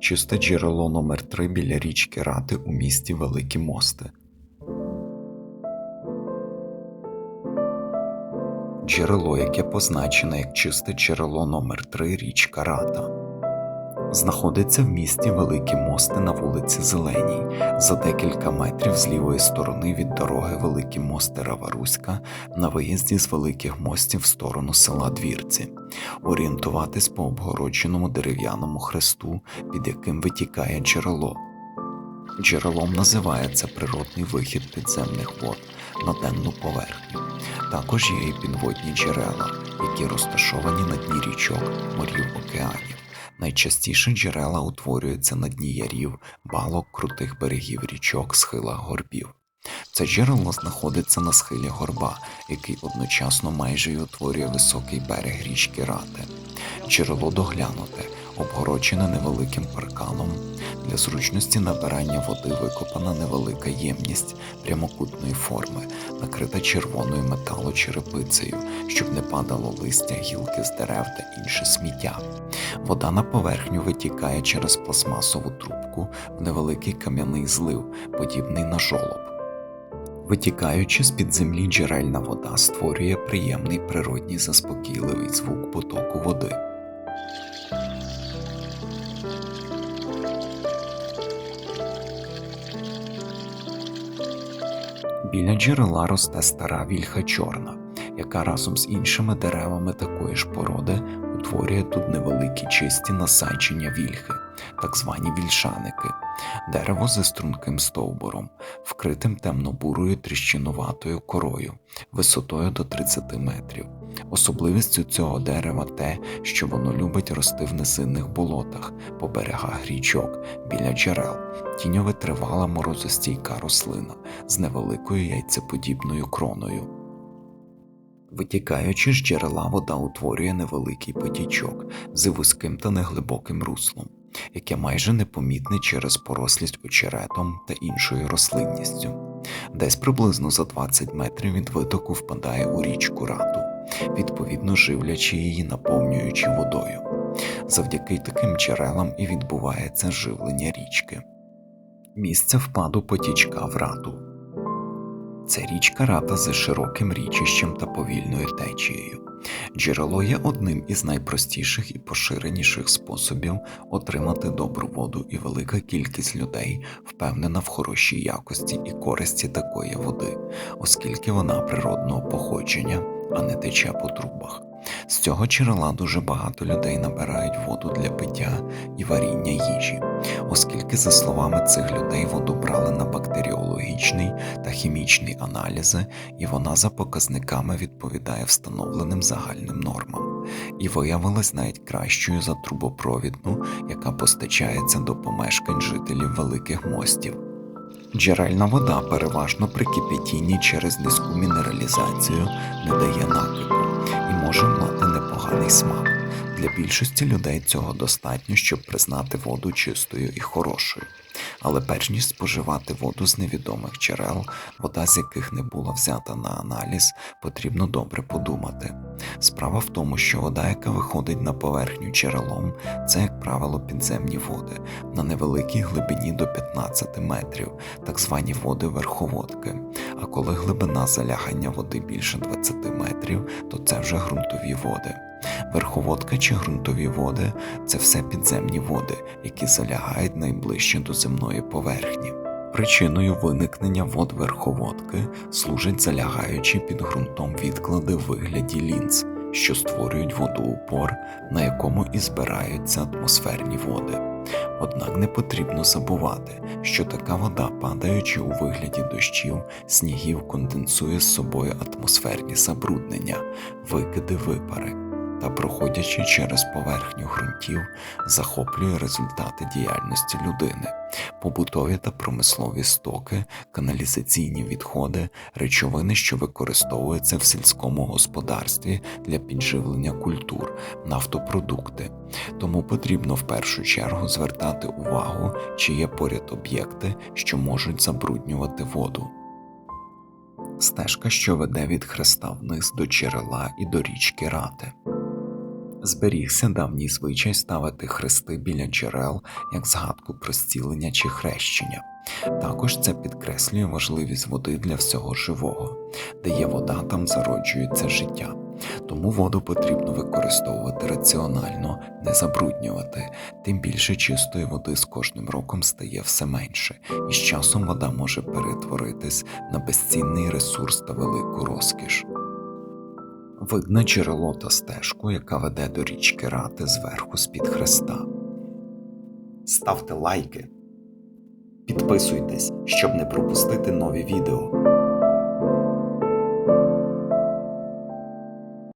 Чисте джерело номер 3 біля річки Рати у місті Великі Мости. Джерело, яке позначене як чисте джерело номер 3 річка Рата. Знаходиться в місті Великі Мости на вулиці Зеленій, за декілька метрів з лівої сторони від дороги Великі Мости Раваруська на виїзді з Великих Мостів в сторону села Двірці, орієнтуватись по обгородженому дерев'яному хресту, під яким витікає джерело. Джерелом називається природний вихід підземних вод на денну поверхню. Також є і підводні джерела, які розташовані на дні річок, морів океанів. Найчастіше джерела утворюються на дні ярів, балок, крутих берегів річок, схилах горбів. Це джерело знаходиться на схилі горба, який одночасно майже й утворює високий берег річки Рати. Джерело доглянуте, обгороджене невеликим парканом. Для зручності набирання води викопана невелика ємність прямокутної форми, накрита червоною металочерепицею, щоб не падало листя, гілки з дерев та інше сміття. Вода на поверхню витікає через пластмасову трубку в невеликий кам'яний злив, подібний на жолоб. Витікаючи з під землі джерельна вода створює приємний природній заспокійливий звук потоку води. Біля джерела росте стара вільха чорна, яка разом з іншими деревами такої ж породи утворює тут невеликі чисті насадження вільхи, так звані вільшаники, дерево зі струнким стовбуром, вкритим темно-бурою тріщинуватою корою, висотою до 30 метрів. Особливістю цього дерева те, що воно любить рости в низинних болотах, по берегах річок, біля джерел, тіньове тривала морозостійка рослина з невеликою яйцеподібною кроною. Витікаючи з джерела, вода утворює невеликий потічок з вузьким та неглибоким руслом, яке майже непомітне через порослість очеретом та іншою рослинністю. Десь приблизно за 20 метрів від витоку впадає у річку рату, відповідно живлячи її, наповнюючи водою. Завдяки таким джерелам і відбувається живлення річки. Місце впаду потічка в рату. Це річка Рата з широким річищем та повільною течією. Джерело є одним із найпростіших і поширеніших способів отримати добру воду, і велика кількість людей впевнена в хорошій якості і користі такої води, оскільки вона природного походження, а не тече по трубах. З цього джерела дуже багато людей набирають воду для пиття і варіння їжі, оскільки, за словами цих людей, воду брали на бактеріологічний та хімічний аналізи, і вона за показниками відповідає встановленим загальним нормам, і виявилась навіть кращою за трубопровідну, яка постачається до помешкань жителів великих мостів. Джерельна вода переважно при кипятінні через низьку мінералізацію не дає накипу може мати непоганий смак. Для більшості людей цього достатньо, щоб признати воду чистою і хорошою. Але перш ніж споживати воду з невідомих джерел, вода з яких не була взята на аналіз, потрібно добре подумати. Справа в тому, що вода, яка виходить на поверхню джерелом, це, як правило, підземні води на невеликій глибині до 15 метрів, так звані води верховодки. Коли глибина залягання води більше 20 метрів, то це вже ґрунтові води. Верховодка чи ґрунтові води це все підземні води, які залягають найближче до земної поверхні. Причиною виникнення вод верховодки служать залягаючі під ґрунтом відклади в вигляді лінз, що створюють водоупор, на якому і збираються атмосферні води. Однак не потрібно забувати, що така вода, падаючи у вигляді дощів, снігів, конденсує з собою атмосферні забруднення, викиди випари та, проходячи через поверхню ґрунтів, захоплює результати діяльності людини, побутові та промислові стоки, каналізаційні відходи, речовини, що використовуються в сільському господарстві для підживлення культур, нафтопродукти. Тому потрібно в першу чергу звертати увагу, чи є поряд об'єкти, що можуть забруднювати воду. Стежка, що веде від хреста вниз до джерела і до річки Рати. Зберігся давній звичай ставити хрести біля джерел як згадку про зцілення чи хрещення. Також це підкреслює важливість води для всього живого, де є вода, там зароджується життя. Тому воду потрібно використовувати раціонально, не забруднювати. Тим більше чистої води з кожним роком стає все менше, і з часом вода може перетворитись на безцінний ресурс та велику розкіш. Видно джерело та стежку, яка веде до річки Рати зверху з-під хреста. Ставте лайки, підписуйтесь, щоб не пропустити нові відео.